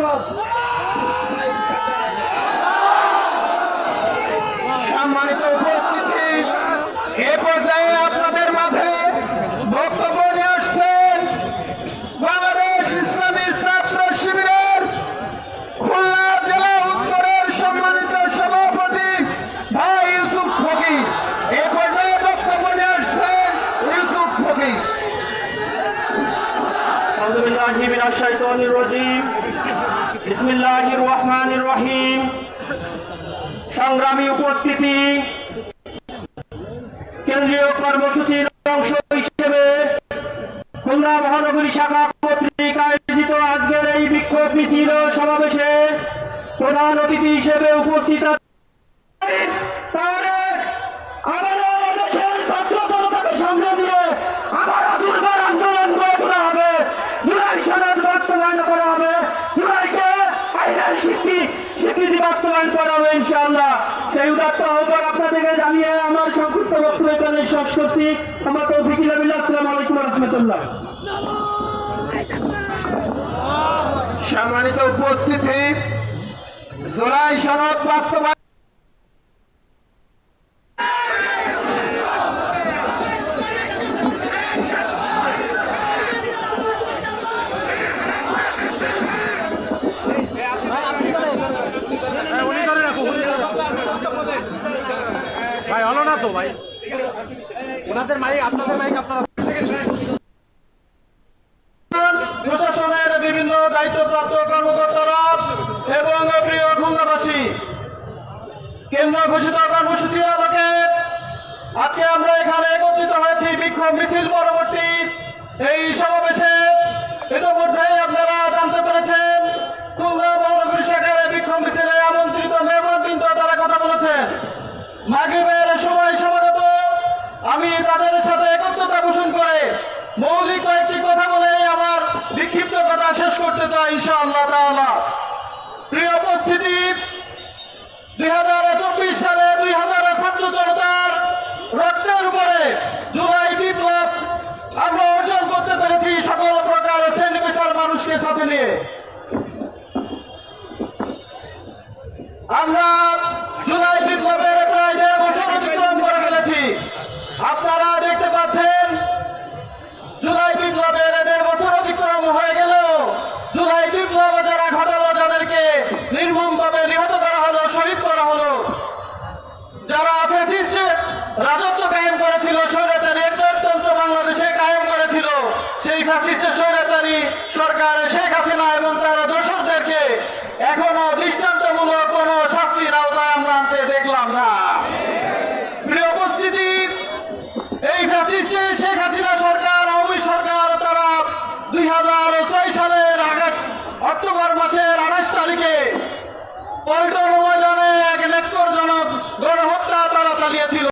জিন্দাবাদ সম্মানিত উপস্থিতি এ পর্যায়ে আপনাদের মাঝে বক্তব্য নিয়ে আসছেন বাংলাদেশ ইসলামী ছাত্র শিবিরের খুলনা জেলা উত্তরের সম্মানিত সভাপতি ভাই ইউসুফ ফকি। এ পর্যায়ে বক্তব্য নিয়ে আসছেন ইউসুফ ফকি। الشيطان الرجيم সংগ্রামী উপস্থিতি, কেন্দ্রীয় কর্মসূচির অংশ হিসেবে খুলনা মহানগরী শাখা কর্তৃক আয়োজিত আজকের এই বিক্ষোভ মিছিল সমাবেশে প্রধান অতিথি হিসেবে উপস্থিত তার স্বীকৃতি বাস্তবায়ন করা হবে ইনশাআল্লাহ। সেই উদাত্ত আহ্বান আপনাদেরকে জানিয়ে আমার সংক্ষিপ্ত বক্তব্য এখানে শেষ করছি। আমার তৌফিক ইলাবিল্লাহ আসসালামু আলাইকুম রহমতুল্লাহ। সম্মানিত উপস্থিতি, জোলাই সনদ বাস্তবায়ন ভাই না তো ভাই? ওনাদের মাইক আপনাদের মাইক আপনারা প্রশাসনের বিভিন্ন দায়িত্বপ্রাপ্ত কর্মকর্তারা এবং প্রিয় খুলনাবাসী, কেন্দ্র ঘোষিত কর্মসূচির আলোকে আজকে আমরা এখানে একত্রিত হয়েছি বিক্ষোভ মিছিল পরবর্তী। এই সমাবেশে ইতিমধ্যেই আপনারা জানতে পেরেছেন, খুলনা মহানগরী শাখার বিক্ষোভ মিছিলে আমন্ত্রিত মেহমানবৃন্দ তারা কথা বলেছেন। মাগরিবের সময় সমাগত আমি তাদের সাথে একত্রতা পোষণ করে মৌলিক কয়েকটি কথা বলে আমার বিক্ষিপ্ত কথা শেষ করতে চাই ইনশাআল্লাহ তাআলা। প্রিয় উপস্থিতি, দুই হাজার চব্বিশ সালে দুই হাজার ছাত্র জনতার রক্তের উপরে জুলাই বিপ্লব আমরা অর্জন করতে পেরেছি সকল প্রকার শ্রেণি পেশার মানুষকে সাথে নিয়ে। আমরা জুলাই বিপ্লবের প্রায় দেড় বছর অতিক্রম করে ফেলেছি। আপনারা রাজত্ব কায়েম করেছিল স্বৈরাচারী একতন্ত্র বাংলাদেশে কায়েম করেছিল। সেই ফ্যাসিস্ট স্বৈরাচারী সরকার শেখ হাসিনা এবং তার দোসরদেরকে এখনও দৃষ্টান্তমূলক কোন শাস্তির আওতায় আমরা আনতে দেখলাম না। এই ফ্যাসিস্ট শেখ হাসিনা সরকার আওয়ামী সরকার, তারা দুই হাজার ছয় সালের আগস্ট, অক্টোবর মাসের আঠাশ তারিখে পল্টন ময়দানে এক নেত্রজনক গণহত্যা তারা চালিয়েছিল।